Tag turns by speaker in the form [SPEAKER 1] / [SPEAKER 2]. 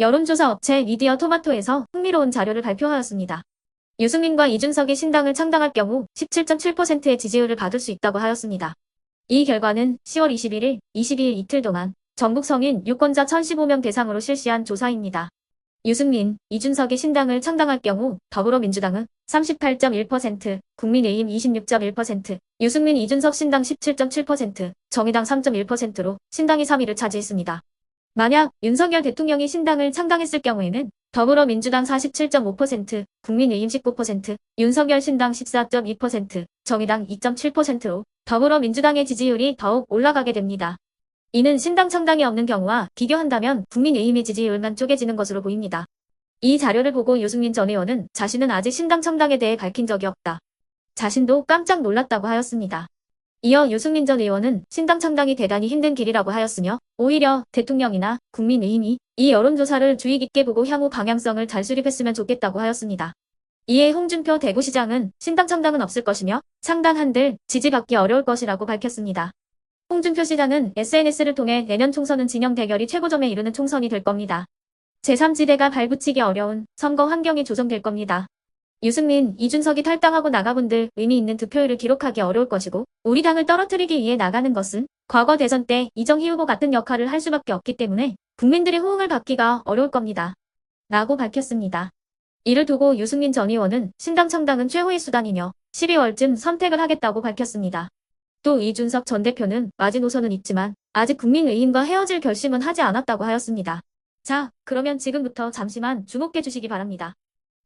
[SPEAKER 1] 여론조사 업체 미디어 토마토에서 흥미로운 자료를 발표하였습니다. 유승민과 이준석이 신당을 창당할 경우 17.7%의 지지율을 받을 수 있다고 하였습니다. 이 결과는 10월 21일, 22일 이틀 동안 전국 성인 유권자 1015명 대상으로 실시한 조사입니다. 유승민, 이준석이 신당을 창당할 경우 더불어민주당은 38.1%, 국민의힘 26.1%, 유승민, 이준석 신당 17.7%, 정의당 3.1%로 신당이 3위를 차지했습니다. 만약 윤석열 대통령이 신당을 창당했을 경우에는 더불어민주당 47.5%, 국민의힘 19%, 윤석열 신당 14.2%, 정의당 2.7%로 더불어민주당의 지지율이 더욱 올라가게 됩니다. 이는 신당 창당이 없는 경우와 비교한다면 국민의힘의 지지율만 쪼개지는 것으로 보입니다. 이 자료를 보고 유승민 전 의원은 자신은 아직 신당 창당에 대해 밝힌 적이 없다. 자신도 깜짝 놀랐다고 하였습니다. 이어 유승민 전 의원은 신당 창당이 대단히 힘든 길이라고 하였으며 오히려 대통령이나 국민의힘이 이 여론조사를 주의 깊게 보고 향후 방향성을 잘 수립했으면 좋겠다고 하였습니다. 이에 홍준표 대구시장은 신당 창당은 없을 것이며 창당한들 지지받기 어려울 것이라고 밝혔습니다. 홍준표 시장은 SNS를 통해 내년 총선은 진영 대결이 최고점에 이르는 총선이 될 겁니다. 제3지대가 발붙이기 어려운 선거 환경이 조성될 겁니다. 유승민, 이준석이 탈당하고 나가분들 의미 있는 득표율을 기록하기 어려울 것이고 우리 당을 떨어뜨리기 위해 나가는 것은 과거 대선 때 이정희 후보 같은 역할을 할 수밖에 없기 때문에 국민들의 호응을 받기가 어려울 겁니다. 라고 밝혔습니다. 이를 두고 유승민 전 의원은 신당 창당은 최후의 수단이며 12월쯤 선택을 하겠다고 밝혔습니다. 또 이준석 전 대표는 마지노선은 있지만 아직 국민의힘과 헤어질 결심은 하지 않았다고 하였습니다. 자, 그러면 지금부터 잠시만 주목해 주시기 바랍니다.